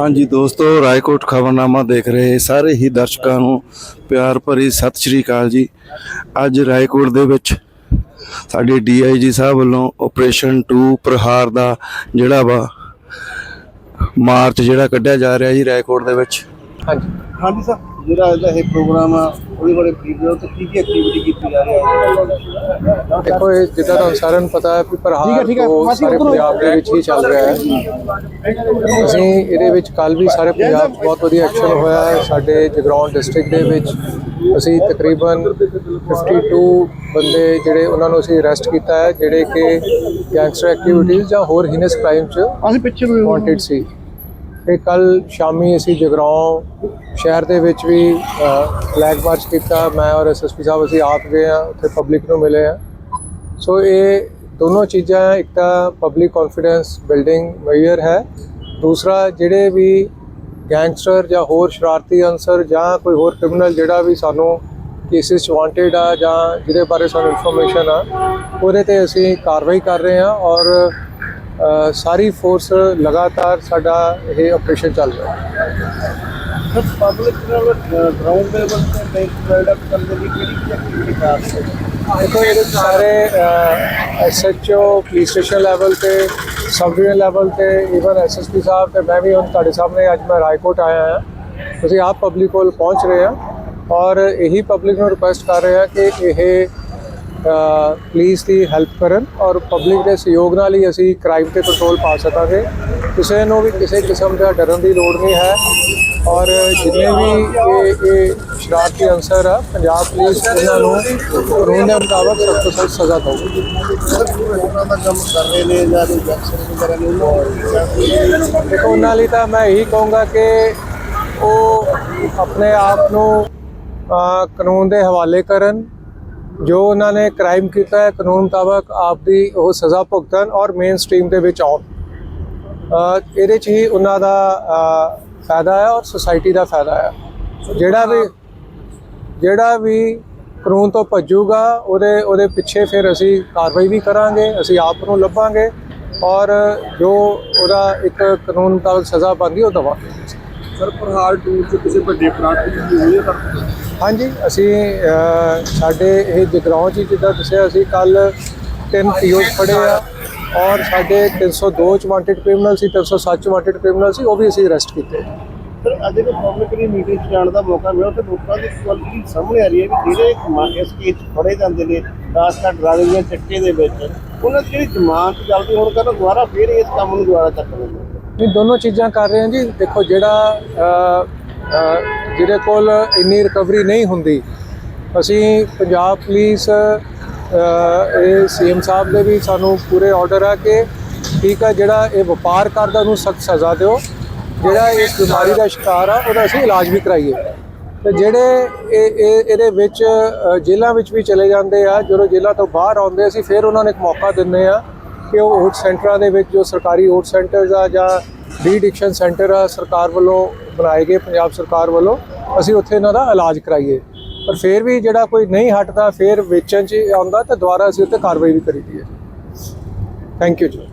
ਹਾਂਜੀ ਦੋਸਤੋ ਰਾਏਕੋਟ ਖਬਰਨਾਮਾ ਦੇਖ ਰਹੇ ਸਾਰੇ ਹੀ ਦਰਸ਼ਕਾਂ ਨੂੰ ਪਿਆਰ ਭਰੀ ਸਤਿ ਸ਼੍ਰੀ ਅਕਾਲ ਜੀ। ਅੱਜ ਰਾਏਕੋਟ ਦੇ ਵਿੱਚ ਸਾਡੇ ਡੀਆਈਜੀ ਸਾਹਿਬ ਵੱਲੋਂ ਆਪਰੇਸ਼ਨ 2 ਪ੍ਰਹਾਰ ਦਾ ਜਿਹੜਾ ਵਾ ਮਾਰਚ ਜਿਹੜਾ ਕੱਢਿਆ ਜਾ ਰਿਹਾ ਜੀ ਰਾਏਕੋਟ ਦੇ ਵਿੱਚ। ਹਾਂਜੀ। ਹਾਂਜੀ ਸਰ। ਜਿਹੜਾ ਇਹਦਾ ਇਹ ਪ੍ਰੋਗਰਾਮ ਆ ਉਹਦੇ ਬਾਰੇ ਤੇ ਕੀ ਕੀ ਐਕਟੀਵਿਟੀ ਕੀਤੀ ਜਾ ਰਹੀ ਹੈ? ਦੇਖੋ ਇਹ ਜਿੱਦਾਂ ਤੁਹਾਨੂੰ ਸਾਰਿਆਂ ਨੂੰ ਪਤਾ ਹੈ ਕਿ ਪ੍ਰਹਾਰ ਠੀਕ ਹੈ, ਤੋਂ ਸਾਰੇ ਪੰਜਾਬ ਦੇ ਵਿੱਚ ਹੀ ਚੱਲ ਰਿਹਾ ਹੈ। ਅਸੀਂ ਇਹਦੇ ਵਿੱਚ ਕੱਲ ਵੀ ਸਾਰੇ ਪੰਜਾਬ 'ਚ ਬਹੁਤ ਵਧੀਆ ਐਕਸ਼ਨ ਹੋਇਆ ਹੈ। ਸਾਡੇ ਜਗਰਾਉਂ ਡਿਸਟ੍ਰਿਕਟ ਦੇ ਵਿੱਚ ਅਸੀਂ ਤਕਰੀਬਨ 52 ਬੰਦੇ ਜਿਹੜੇ ਉਹਨਾਂ ਨੂੰ ਅਸੀਂ ਅਰੈਸਟ ਕੀਤਾ ਹੈ ਜਿਹੜੇ ਕਿ ਗੈਂਗਸਟਰ ਐਕਟੀਵਿਟੀਜ਼ ਜਾਂ ਹੋਰ ਹੀਨਸ ਕ੍ਰਾਈਮ 'ਚ ਅਸੀਂ ਪਿੱਛੇ ਨੂੰ ਵਾਂਟਡ ਸੀ। ਤੇ ਕੱਲ ਸ਼ਾਮੀ ਅਸੀਂ ਜਗਰਾਉਂ ਸ਼ਹਿਰ ਦੇ ਵਿੱਚ ਵੀ ਫਲੈਗ ਮਾਰਚ ਕੀਤਾ। ਮੈਂ ਔਰ ਐਸਐਸਪੀ ਸਾਹਿਬ ਅਸੀਂ ਆਪ ਗਏ ਆ ਉੱਥੇ ਪਬਲਿਕ ਨੂੰ ਮਿਲੇ ਆ ਸੋ ਇਹ ਦੋਨੋਂ ਚੀਜ਼ਾਂ, ਇੱਕ ਤਾਂ ਪਬਲਿਕ ਕੌਨਫੀਡੈਂਸ ਬਿਲਡਿੰਗ ਮੇਜਰ ਹੈ। ਦੂਸਰਾ, ਜਿਹੜੇ ਵੀ ਗੈਂਗਸਟਰ ਜਾਂ ਹੋਰ ਸ਼ਰਾਰਤੀ ਅਨਸਰ ਜਾਂ ਕੋਈ ਹੋਰ ਕ੍ਰਿਮੀਨਲ ਜਿਹੜਾ ਵੀ ਸਾਨੂੰ ਕੇਸਿਸ ਵਾਂਟਡ ਆ ਜਾਂ ਜਿਹਦੇ ਬਾਰੇ ਸਾਨੂੰ ਇਨਫੋਰਮੇਸ਼ਨ ਆ, ਉਹਦੇ ਤੇ ਅਸੀਂ ਕਾਰਵਾਈ ਕਰ ਰਹੇ ਹਾਂ। ਔਰ ਸਾਰੀ ਫੋਰਸ ਲਗਾਤਾਰ ਸਾਡਾ ਇਹ ਆਪਰੇਸ਼ਨ ਚੱਲ ਰਿਹਾ ਹੈ ਸਰ ਪਬਲਿਕ ਨਾਲ ਗਰਾਊਂਡ ਦੇ ਉੱਤੇ ਬੈਂਕ ਬਿਲਡਅਪ ਕਰਨ ਦੀ ਕਿਹੜੀ ਕੀ ਐਕਟੀਵਿਟੀ ਕਰ ਰਹੇ ਹੋ ਦੇਖੋ ਇਹਦੇ 'ਚ ਸਾਰੇ ਐਸਐਚਓ ਪੁਲਿਸ ਸਟੇਸ਼ਨ ਲੈਵਲ ਤੇ ਸਬ ਡਿਵੀਜ਼ਨ ਲੈਵਲ ਤੇ ਇਵਨ ਐਸਐਸਪੀ ਸਾਹਿਬ ਤੇ ਮੈਂ ਵੀ ਹੁਣ ਤੁਹਾਡੇ ਸਾਹਮਣੇ ਅੱਜ ਮੈਂ ਰਾਏਕੋਟ ਆਇਆ ਹਾਂ ਅਸੀਂ ਆਪ ਪਬਲਿਕ ਕੋਲ ਪਹੁੰਚ ਰਹੇ ਹਾਂ ਔਰ ਇਹੀ ਪਬਲਿਕ ਨੂੰ ਰਿਕੁਐਸਟ ਕਰ ਰਹੇ ਹਾਂ ਕਿ ਇਹ ਪੁਲਿਸ ਦੀ ਹੈਲਪ ਕਰਨ ਔਰ ਪਬਲਿਕ ਦੇ ਸਹਿਯੋਗ ਨਾਲ ਹੀ ਅਸੀਂ ਕ੍ਰਾਈਮ ਤੇ ਕੰਟਰੋਲ ਪਾ ਸਕਾਂਗੇ। ਕਿਸੇ ਨੂੰ ਵੀ ਕਿਸੇ ਕਿਸਮ ਦਾ ਡਰਨ ਦੀ ਲੋੜ ਨਹੀਂ ਹੈ। ਔਰ ਜਿੰਨੇ ਵੀ ਇਹ ਇਹ ਸ਼ਰਾਰਤੀ ਅਨਸਰ ਆ, ਪੰਜਾਬ ਪੁਲਿਸ ਇਹਨਾਂ ਨੂੰ ਕਾਨੂੰਨ ਦੇ ਮੁਤਾਬਕ ਸਖਤ ਤੋਂ ਸਖਤ ਸਜ਼ਾ ਦੇਊਗੀ। ਉਹਨਾਂ ਦਾ ਕੰਮ ਕਰ ਰਹੇ ਨੇ ਜਾਂ ਕੋਈ ਜੈਕਸ਼ਨ ਵਗੈਰਾ ਨੇ ਉਹਨਾਂ ਦੇਖੋ, ਉਹਨਾਂ ਲਈ ਤਾਂ ਮੈਂ ਇਹੀ ਕਹੂੰਗਾ ਕਿ ਉਹ ਆਪਣੇ ਆਪ ਨੂੰ ਕਾਨੂੰਨ ਦੇ ਹਵਾਲੇ ਕਰਨ ਜੋ ਉਹਨਾਂ ਨੇ ਕ੍ਰਾਈਮ ਕੀਤਾ ਹੈ, ਕਾਨੂੰਨ ਮੁਤਾਬਕ ਆਪ ਦੀ ਉਹ ਸਜ਼ਾ ਭੁਗਤਣ ਔਰ ਮੇਨ ਸਟ੍ਰੀਮ ਦੇ ਵਿੱਚ ਆਉਣ। ਇਹਦੇ 'ਚ ਹੀ ਉਹਨਾਂ ਦਾ ਫਾਇਦਾ ਹੈ ਔਰ ਸੋਸਾਇਟੀ ਦਾ ਫਾਇਦਾ ਹੈ। ਜਿਹੜਾ ਵੀ ਜਿਹੜਾ ਵੀ ਕਾਨੂੰਨ ਤੋਂ ਭੱਜੂਗਾ, ਉਹਦੇ ਉਹਦੇ ਪਿੱਛੇ ਫਿਰ ਅਸੀਂ ਕਾਰਵਾਈ ਵੀ ਕਰਾਂਗੇ, ਅਸੀਂ ਆਪ ਨੂੰ ਲੱਭਾਂਗੇ ਔਰ ਜੋ ਉਹਦਾ ਇੱਕ ਕਾਨੂੰਨ ਮੁਤਾਬਕ ਸਜ਼ਾ ਬਣਦੀ, ਉਹ ਦਵਾਂਗੇ। ਸਰ ਪ੍ਰਹਾਰ ਟੂਰ ਚ ਕਿਸੇ ਵੱਡੇ ਪ੍ਰਾਂਤ ਦੀ ਹੋਈ ਹੈ ਹਾਂਜੀ ਅਸੀਂ ਸਾਡੇ ਇਹ ਜਗਰਾਉਂ ਚ ਜਿੱਦਾਂ ਦੱਸਿਆ ਅਸੀਂ ਕੱਲ ਤਿੰਨ ਪੀਓਸ ਫੜੇ ਆ ਔਰ ਸਾਡੇ 302 ਚ ਵਾਂਟਡ ਕ੍ਰਿਮੀਨਲ ਸੀ 307 ਚ ਵਾਂਟਡ ਕ੍ਰਿਮੀਨਲ ਸੀ ਉਹ ਵੀ ਅਸੀਂ ਅਰੈਸਟ ਕੀਤੇ। ਸਰ ਅੱਜ ਦੇ ਪਬਲਿਕ ਦੀ ਮੀਟਿੰਗ 'ਚ ਜਾਣ ਦਾ ਮੌਕਾ ਮਿਲਿਆ ਤੇ ਲੋਕਾਂ ਦੀ ਜਿਹੜੀ ਸਾਹਮਣੇ ਆ ਰਹੀ ਹੈ ਵੀ ਜਿਹੜੇ ਇਸ ਕੇਸ ਫੜੇ ਜਾਂਦੇ ਨੇ ਖਾਸ ਕਰ ਡਰਾਈਵਿੰਗ ਦੇ ਚੱਕੇ ਦੇ ਵਿੱਚ ਉਹਨਾਂ ਦੀ ਜਿਹੜੀ ਜ਼ਮਾਨਤ ਜਲਦੀ ਹੋਣ ਕਾਰਨ ਦੁਬਾਰਾ ਫੇਰ ਇਸ ਕੰਮ ਨੂੰ ਦੁਬਾਰਾ ਚੱਕ ਲੈਂਦੇ ਨੇ। ਦੋਨੋਂ ਚੀਜ਼ਾਂ ਕਰ ਰਹੇ ਹਾਂ ਜੀ। ਦੇਖੋ ਜਿਹੜਾ ਜਿਹਦੇ ਕੋਲ ਇੰਨੀ ਰਿਕਵਰੀ ਨਹੀਂ ਹੁੰਦੀ ਅਸੀਂ ਪੰਜਾਬ ਪੁਲਿਸ ਅਹ, ਇਹ ਸੀਐਮ ਸਾਹਿਬ ਦੇ ਵੀ ਸਾਨੂੰ ਪੂਰੇ ਆਰਡਰ ਆ ਕਿ ਠੀਕ ਆ ਜਿਹੜਾ ਇਹ ਵਪਾਰ ਕਰਦਾ ਉਹਨੂੰ ਸਖਤ ਸਜ਼ਾ ਦਿਓ ਜਿਹੜਾ ਇਸ ਬਿਮਾਰੀ ਦਾ ਸ਼ਿਕਾਰ ਆ ਉਹਦਾ ਅਸੀਂ ਇਲਾਜ ਵੀ ਕਰਾਈਏ। ਤੇ ਜਿਹੜੇ ਇਹ ਇਹ ਇਹਦੇ ਵਿੱਚ ਜੇਲ੍ਹਾਂ ਵਿੱਚ ਵੀ ਚਲੇ ਜਾਂਦੇ ਆ ਜਦੋਂ ਜੇਲ੍ਹਾਂ ਤੋਂ ਬਾਹਰ ਆਉਂਦੇ ਅਸੀਂ ਫਿਰ ਉਹਨਾਂ ਨੂੰ ਇੱਕ ਮੌਕਾ ਦਿੰਦੇ ਆ ਕਿ ਉਹ ਹੋਟ ਸੈਂਟਰਾਂ ਦੇ ਵਿੱਚ ਜੋ ਸਰਕਾਰੀ ਹੋਟ ਸੈਂਟਰਸ ਆ ਜਾਂ ਡੀ ਡਿਕਸ਼ਨ ਸੈਂਟਰ ਆ ਸਰਕਾਰ ਵੱਲੋਂ ਬਣਾਏ ਗਏ ਪੰਜਾਬ ਸਰਕਾਰ ਵੱਲੋਂ, ਅਸੀਂ ਉੱਥੇ ਇਹਨਾਂ ਦਾ ਇਲਾਜ ਕਰਾਈਏ। ਪਰ ਫਿਰ ਵੀ ਜਿਹੜਾ ਕੋਈ ਨਹੀਂ ਹਟਦਾ, ਫਿਰ ਵੇਚਣ 'ਚ ਆਉਂਦਾ, ਤਾਂ ਦੁਬਾਰਾ ਅਸੀਂ ਉੱਤੇ ਕਾਰਵਾਈ ਵੀ ਕਰੀਦੀ ਹੈ ਥੈਂਕ ਯੂ ਜੀ।